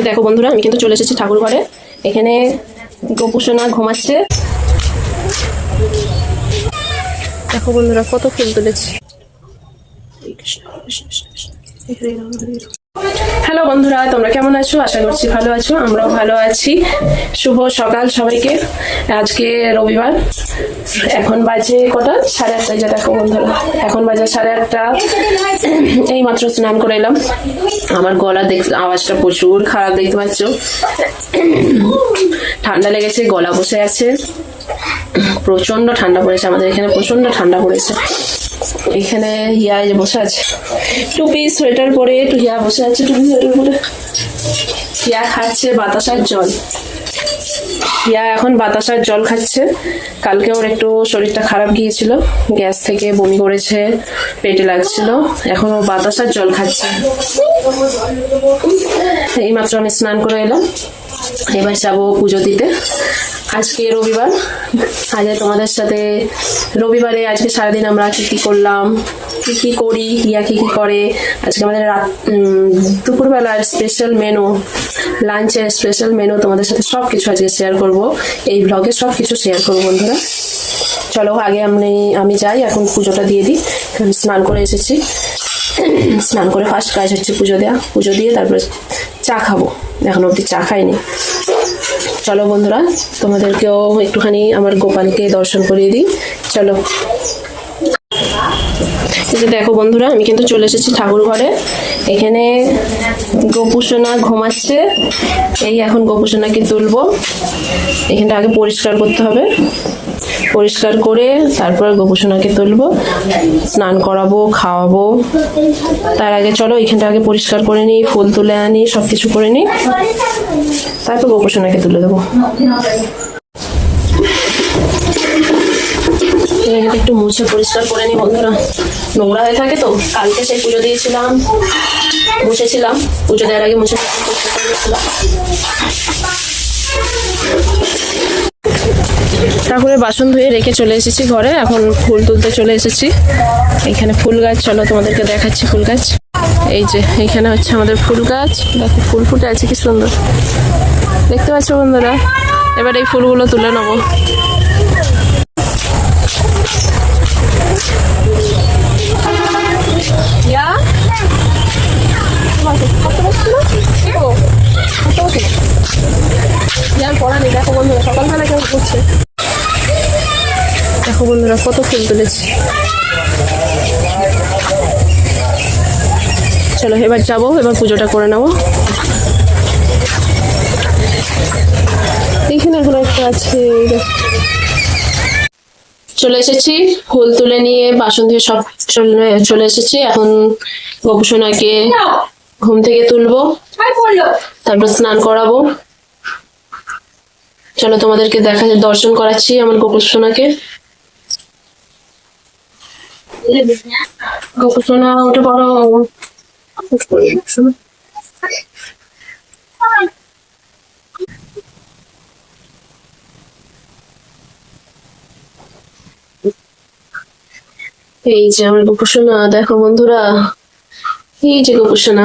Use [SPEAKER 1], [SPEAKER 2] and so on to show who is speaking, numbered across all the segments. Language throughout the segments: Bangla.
[SPEAKER 1] যে দেখো বন্ধুরা আমি কিন্তু চলে এসেছি ঠাকুর ঘরে এখানে গোপুসোনা ঘুমাচ্ছে দেখো বন্ধুরা কত ফুল তুলেছি কৃষ্ণ কৃষ্ণ কৃষ্ণ হ্যালো বন্ধুরা তোমরা কেমন আছো আশা করছি ভালো আছো আমরাও ভালো আছি শুভ সকাল সবাইকে আজকে রবিবার এখন বাজে কটা সাড়ে আটটায় যা দেখো বন্ধুরা এখন বাজে সাড়ে আটটা এই মাত্র স্নান করে এলাম আমার গলা দেখ আওয়াজটা প্রচুর খারাপ দেখতে পাচ্ছ ঠান্ডা লেগেছে গলা বসে আছে প্রচন্ড ঠান্ডা পড়েছে আমাদের এখানে প্রচন্ড ঠান্ডা পড়েছে এখানে হিয়া যে বসে আছে টুপি সোয়েটার পরে একটু হিয়া বসে আছে টুপি সোয়েটার পরে হিয়া খাচ্ছে বাতাসার জল ইয়া এখন বাতাসার জল খাচ্ছে কালকে ওর একটু শরীরটা খারাপ গিয়েছিল গ্যাস থেকে বমি করেছে পেটে লাগছিল এখন ও বাতাসার জল খাচ্ছে এইমাত্র আমি স্নান করে এলাম এবার যাবো পুজো দিতে আজকে রবিবার আজকে তোমাদের সাথে রবিবারে আজকে সারাদিন আমরা কি কি করলাম কী কী করি ইয়া কী কী করে আজকে আমাদের রাত দুপুরবেলার স্পেশাল মেনু লাঞ্চের স্পেশাল মেনু তোমাদের সাথে সব কিছু কিছু আজকে শেয়ার করব এই ব্লগে সব কিছু শেয়ার করবো বন্ধুরা চলো আগে আমি আমি যাই এখন পুজোটা দিয়ে দিই কারণ স্নান করে এসেছি স্নান করে ফার্স্ট কাজ হচ্ছে পুজো দেওয়া পুজো দিয়ে তারপরে চা খাবো এখন অবধি চা খাইনি চলো বন্ধুরা তোমাদেরকেও একটুখানি আমার গোপালকে দর্শন করিয়ে দিই চলো যে দেখো বন্ধুরা আমি কিন্তু চলে এসেছি ঠাকুর ঘরে এখানে গোপুসোনা ঘুমাচ্ছে এই এখন গোপুসোনাকে তুলবো এখানটা আগে পরিষ্কার করতে হবে পরিষ্কার করে তারপর গোপুসোনাকে তুলবো স্নান করাবো খাওয়াবো তার আগে চলো এখানটা আগে পরিষ্কার করে নিই ফুল তুলে আনি সব কিছু করে নিই তারপর গোপুসোনাকে তুলে দেবো জায়গাটা একটু মুছে পরিষ্কার করে নিই বন্ধুরা নোংরা হয়ে থাকে তো কালকে সেই পুজো দিয়েছিলাম মুছেছিলাম পুজো দেওয়ার আগে মুছে পরিষ্কার ঠাকুরের বাসন ধুয়ে রেখে চলে এসেছি ঘরে এখন ফুল তুলতে চলে এসেছি এখানে ফুল গাছ চলো তোমাদেরকে দেখাচ্ছি ফুল গাছ এই যে এখানে হচ্ছে আমাদের ফুল গাছ দেখো ফুল ফুটে আছে কি সুন্দর দেখতে পাচ্ছ বন্ধুরা এবার এই ফুলগুলো তুলে নেবো আর পড়া নেই দেখো বন্ধুরা সকালবেলা কেউ ঘুরছে দেখো বন্ধুরা কত ফুল তুলেছি চলো এবার যাবো এবার পুজোটা করে নেবো এখানে এখন একটা আছে চলে এসেছি ফুল তুলে নিয়ে বাসন দিয়ে সব চলে এসেছি এখন গোপসোনাকে ঘুম থেকে তুলবো তারপর স্নান করাবো চলো তোমাদেরকে দেখা দর্শন করাচ্ছি আমার গোকুল সোনাকে এই যে আমার গোপুসোনা দেখো বন্ধুরা এই যে গোপুসোনা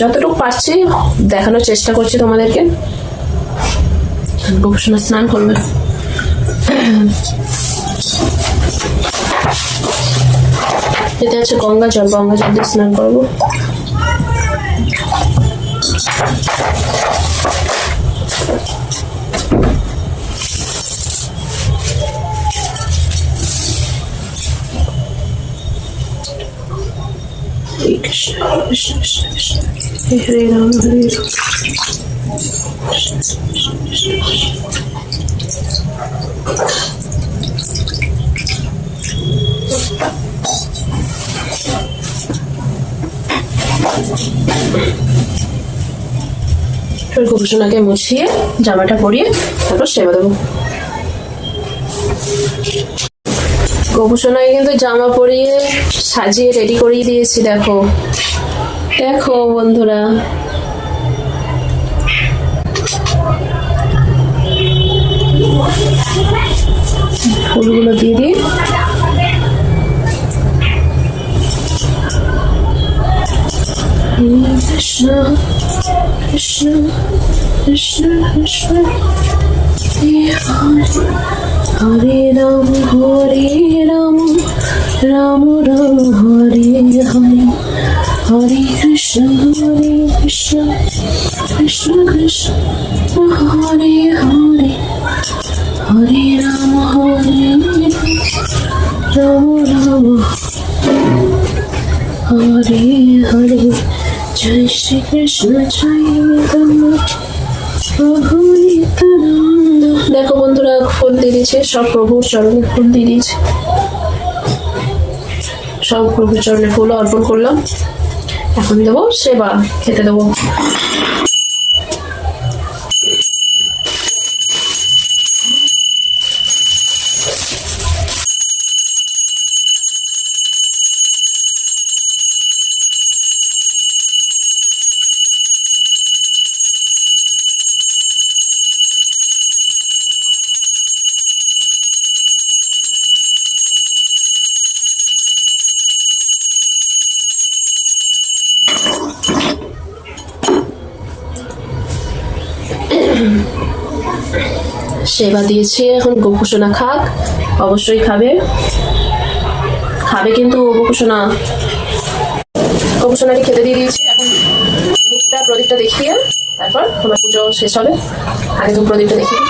[SPEAKER 1] যতটুকু পারছি দেখানোর চেষ্টা করছি তোমাদেরকে গোপসোনা স্নান করবে এতে আছে গঙ্গা জল গঙ্গা জল দিয়ে স্নান করবো হরে মুছিয়ে জামাটা পরিয়ে তারপর সেবা দেবো গোপুসোনাকে কিন্তু জামা পরিয়ে সাজিয়ে রেডি করিয়ে দিয়েছি দেখো দেখো বন্ধুরা ফুলগুলো দিয়ে দিই হরে রাম হরে রাম রাম হরে হরে হরে কৃষ্ণ হরে কৃষ্ণ কৃষ্ণ কৃষ্ণ হরে হরে হরে রাম হরে রাম রাম হরে হরে জয় শ্রী কৃষ্ণ জয় প্রভু নিত্যানন্দ দেখো বন্ধুরা ফুল দিয়ে দিচ্ছে সব প্রভুর চরণে ফুল দিয়ে দিচ্ছে সব গুরুচরণের ফুলও অর্পণ করলাম এখন দেবো সেবা খেতে দেবো সেবা দিয়েছে এখন গোপোষণা খাক অবশ্যই খাবে খাবে কিন্তু গোপোষণা গোপোষণাকে খেতে দিয়ে দিয়েছি এখন মুখটা প্রদীপটা দেখিয়ে তারপর আমার পুজো শেষ হবে আগে তো প্রদীপটা দেখিয়ে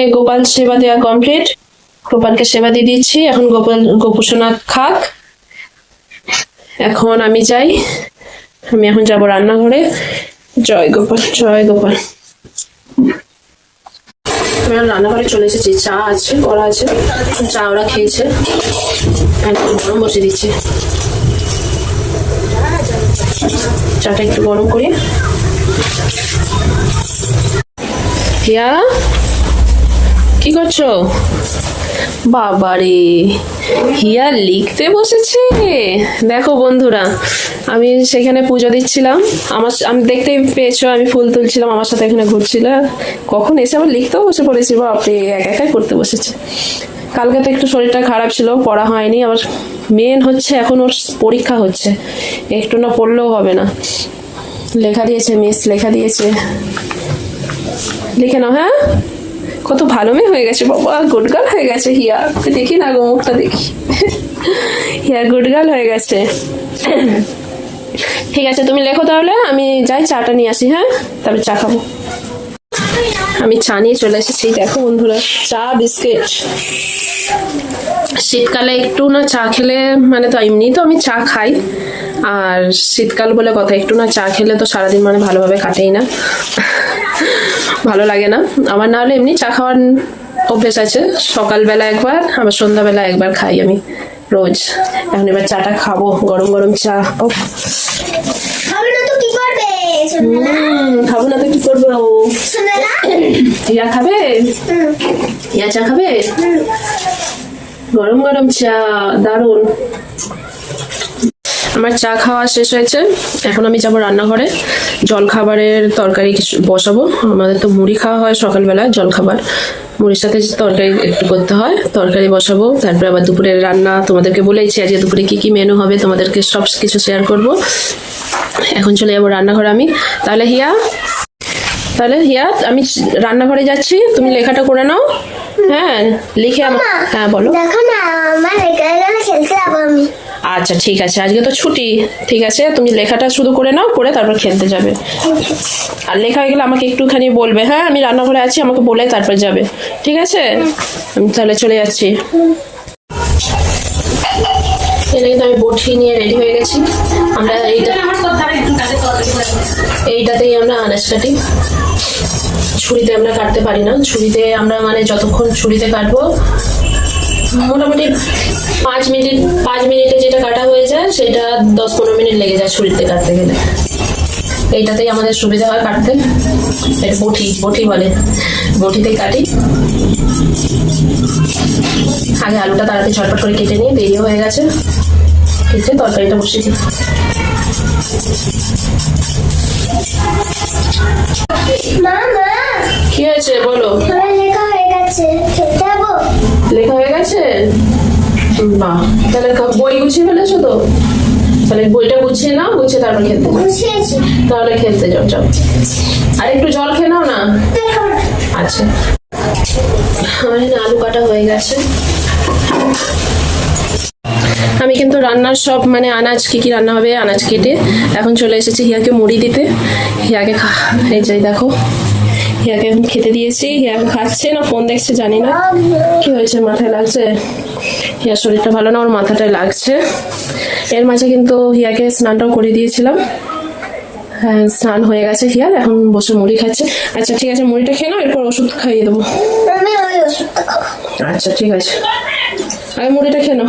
[SPEAKER 1] এখানে গোপাল সেবা দেওয়া কমপ্লিট গোপালকে সেবা দিয়ে দিচ্ছি এখন গোপাল গোপোষণা খাক এখন আমি যাই আমি এখন যাব রান্নাঘরে জয় গোপাল জয় গোপাল রান্নাঘরে চলে এসেছি চা আছে করা আছে চা ওরা খেয়েছে গরম বসে দিচ্ছি চাটা একটু গরম করি হিয়া কি করছো বাবারে হিয়া লিখতে বসেছে দেখো বন্ধুরা আমি সেখানে পুজো দিচ্ছিলাম আমার আমি দেখতে পেয়েছো আমি ফুল তুলছিলাম আমার সাথে এখানে ঘুরছিল কখন এসে আমার লিখতেও বসে পড়েছি বাপরে এক একাই করতে বসেছে কালকে তো একটু শরীরটা খারাপ ছিল পড়া হয়নি আমার মেন হচ্ছে এখন ওর পরীক্ষা হচ্ছে একটু না পড়লেও হবে না লেখা দিয়েছে মিস লেখা দিয়েছে লিখে নাও হ্যাঁ কত ভালো মেয়ে হয়ে গেছে বাবা গুড গার্ল হয়ে গেছে হিয়া দেখি না গো মুখটা দেখি হিয়া গুড গার্ল হয়ে গেছে ঠিক আছে তুমি লেখো তাহলে আমি যাই চাটা নিয়ে আসি হ্যাঁ তারপরে চা খাবো আমি চা নিয়ে চলে এসেছি দেখো বন্ধুরা চা বিস্কিট শীতকালে একটু না চা খেলে মানে তো এমনি তো আমি চা খাই আর শীতকাল বলে কথা একটু না চা খেলে তো সারাদিন মানে ভালোভাবে কাটেই না ভালো লাগে না আমার না হলে এমনি চা খাওয়ার অভ্যেস আছে সকালবেলা একবার আবার সন্ধ্যাবেলা একবার খাই আমি রোজ এখন এবার চাটা খাবো গরম গরম চা ও খাবো না তো কি করবো ইয়া খাবে ইয়া চা খাবে গরম গরম চা দারুণ আমার চা খাওয়া শেষ হয়েছে এখন আমি যাবো রান্নাঘরে জলখাবারের তরকারি কিছু বসাবো আমাদের তো মুড়ি খাওয়া হয় সকালবেলা জলখাবার মুড়ির সাথে তরকারি একটু করতে হয় তরকারি বসাবো তারপরে আবার দুপুরের রান্না তোমাদেরকে বলেইছি আজকে দুপুরে কি কি মেনু হবে তোমাদেরকে সব কিছু শেয়ার করব এখন চলে যাবো রান্নাঘরে আমি তাহলে হিয়া তাহলে হিয়া আমি রান্নাঘরে যাচ্ছি তুমি লেখাটা করে নাও হ্যাঁ লিখে আমার হ্যাঁ বলো দেখো না আমার খেলতে যাবো আমি আচ্ছা ঠিক আছে আজকে তো ছুটি ঠিক আছে তুমি লেখাটা শুধু করে নাও করে তারপর খেলতে যাবে আর লেখা হয়ে গেলে আমাকে একটুখানি বলবে হ্যাঁ আমি রান্নাঘরে আছি আমাকে বলে তারপর যাবে ঠিক আছে আমি তাহলে চলে যাচ্ছি কিন্তু আমি বটি নিয়ে রেডি হয়ে গেছি আমরা এইটা এইটাতেই আমরা আনাজ কাটি ছুরিতে আমরা কাটতে পারি না ছুরিতে আমরা মানে যতক্ষণ ছুরিতে কাটবো মোটামুটি পাঁচ মিনিট পাঁচ মিনিটে যেটা কাটা হয়ে যায় সেটা দশ পনেরো মিনিট লেগে যায় ছুরিতে কাটতে গেলে এইটাতেই আমাদের সুবিধা হয় কাটতে এটা বটি বটি বলে বটিতে কাটি আগে আলুটা তাড়াতাড়ি ছটপট করে কেটে নিয়ে দেরিও হয়ে গেছে কেটে তরকারিটা বসে দিই কি হয়েছে বলো না তাহলে বই গুছিয়ে ফেলেছো তো তাহলে বইটা গুছিয়ে নাও গুছিয়ে তারপর খেলতে তাহলে খেলতে যাও চল আর একটু জল খেয়ে নাও না আচ্ছা আমার এখানে আলু কাটা হয়ে গেছে আমি কিন্তু রান্নার সব মানে আনাজ কি কি রান্না হবে আনাজ কেটে এখন চলে এসেছি হিয়াকে মুড়ি দিতে হিয়াকে খা এই যে দেখো হিয়াকে এখন খেতে দিয়েছি হিয়া খাচ্ছে না ফোন দেখছে জানি না কি হয়েছে মাথায় লাগছে হিয়া শরীরটা ভালো না ওর মাথাটায় লাগছে এর মাঝে কিন্তু হিয়াকে স্নানটাও করে দিয়েছিলাম হ্যাঁ স্নান হয়ে গেছে হিয়া এখন বসে মুড়ি খাচ্ছে আচ্ছা ঠিক আছে মুড়িটা খেয়ে নাও এরপর ওষুধ খাইয়ে দেবো আচ্ছা ঠিক আছে আগে মুড়িটা খেয়ে নাও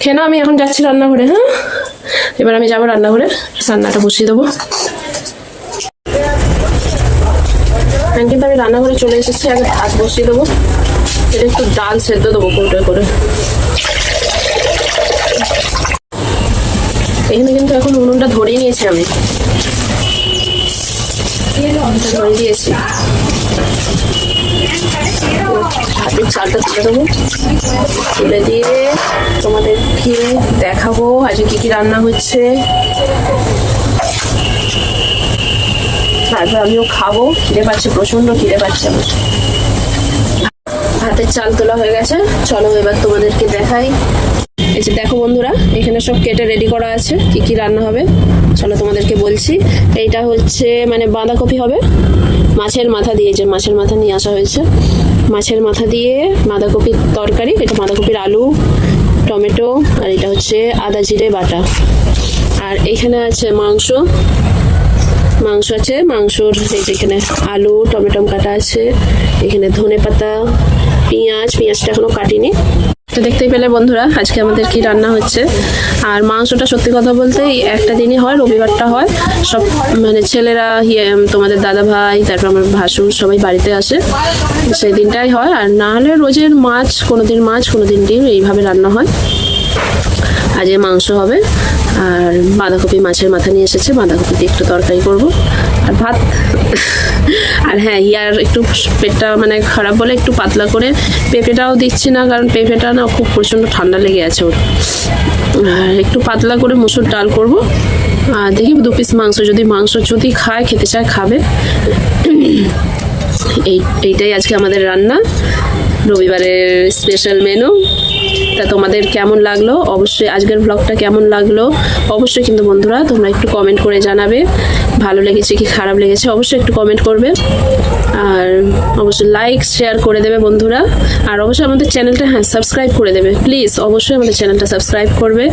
[SPEAKER 1] খেয়ে নাও আমি এখন যাচ্ছি রান্নাঘরে হ্যাঁ এবার আমি যাবো রান্নাঘরে রান্নাটা বসিয়ে দেবো আমি কিন্তু রান্নাঘরে চলে এসেছি আগে ভাত বসিয়ে দেবো সেটা একটু ডাল সেদ্ধ দেবো কৌটো করে এখানে কিন্তু এখন উনুনটা ধরে নিয়েছি আমি ধরে দিয়েছি হাতের চালটা তুলে দেবো তুলে দিয়ে তোমাদেরকে দেখাবো আজকে কী কী রান্না হচ্ছে তারপর হ্যাঁ, হ্যাঁ, আমিও খাবো খিদে পাচ্ছে প্রচণ্ড খিদে পাচ্ছে হাতের চাল তোলা হয়ে গেছে চলো এবার তোমাদেরকে দেখাই এই যে দেখো বন্ধুরা এখানে সব কেটে রেডি করা আছে কি কি রান্না হবে চলো তোমাদেরকে বলছি এইটা হচ্ছে মানে বাঁধাকপি হবে মাছের মাথা দিয়ে যে মাছের মাথা নিয়ে আসা হয়েছে মাছের মাথা দিয়ে বাঁধাকপির তরকারি এটা বাঁধাকপির আলু টমেটো আর এটা হচ্ছে আদা জিরে বাটা আর এখানে আছে মাংস মাংস আছে মাংসর এই আলু টমেটম কাটা আছে এখানে ধনে পাতা পেঁয়াজ পেঁয়াজটা এখনো কাটিনি তো দেখতেই পেলে বন্ধুরা আজকে আমাদের কি রান্না হচ্ছে আর মাংসটা সত্যি কথা বলতে একটা দিনই হয় রবিবারটা হয় সব মানে ছেলেরা ইয়ে, তোমাদের দাদা ভাই তারপর আমার ভাসুর সবাই বাড়িতে আসে সেই দিনটাই হয় আর না হলে রোজের মাছ কোনোদিন মাছ কোনোদিন ডিম এইভাবে রান্না হয় আজকে মাংস হবে আর বাঁধাকপি মাছের মাথা নিয়ে এসেছে বাঁধাকপি দিয়ে একটু তরকারি করবো আর ভাত আর হ্যাঁ ইয়ার একটু পেটটা মানে খারাপ বলে একটু পাতলা করে পেঁপেটাও দিচ্ছি না কারণ পেঁপেটা না খুব প্রচণ্ড ঠান্ডা লেগে আছে ওর আর একটু পাতলা করে মুসুর ডাল করব আর দেখি দু পিস মাংস যদি মাংস যদি খায় খেতে চায় খাবে এই এইটাই আজকে আমাদের রান্না রবিবারের স্পেশাল মেনু তা তোমাদের কেমন লাগলো অবশ্যই আজকের ব্লগটা কেমন লাগলো অবশ্যই কিন্তু বন্ধুরা তোমরা একটু কমেন্ট করে জানাবে ভালো লেগেছে কি খারাপ লেগেছে অবশ্যই একটু কমেন্ট করবে আর অবশ্যই লাইক শেয়ার করে দেবে বন্ধুরা আর অবশ্যই আমাদের চ্যানেলটা হ্যাঁ সাবস্ক্রাইব করে দেবে প্লিজ অবশ্যই আমাদের চ্যানেলটা সাবস্ক্রাইব করবে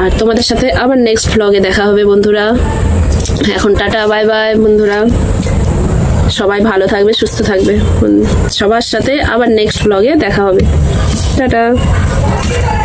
[SPEAKER 1] আর তোমাদের সাথে আবার নেক্সট ব্লগে দেখা হবে বন্ধুরা এখন টাটা বাই বাই বন্ধুরা সবাই ভালো থাকবে সুস্থ থাকবে সবার সাথে আবার নেক্সট ব্লগে দেখা হবে টাটা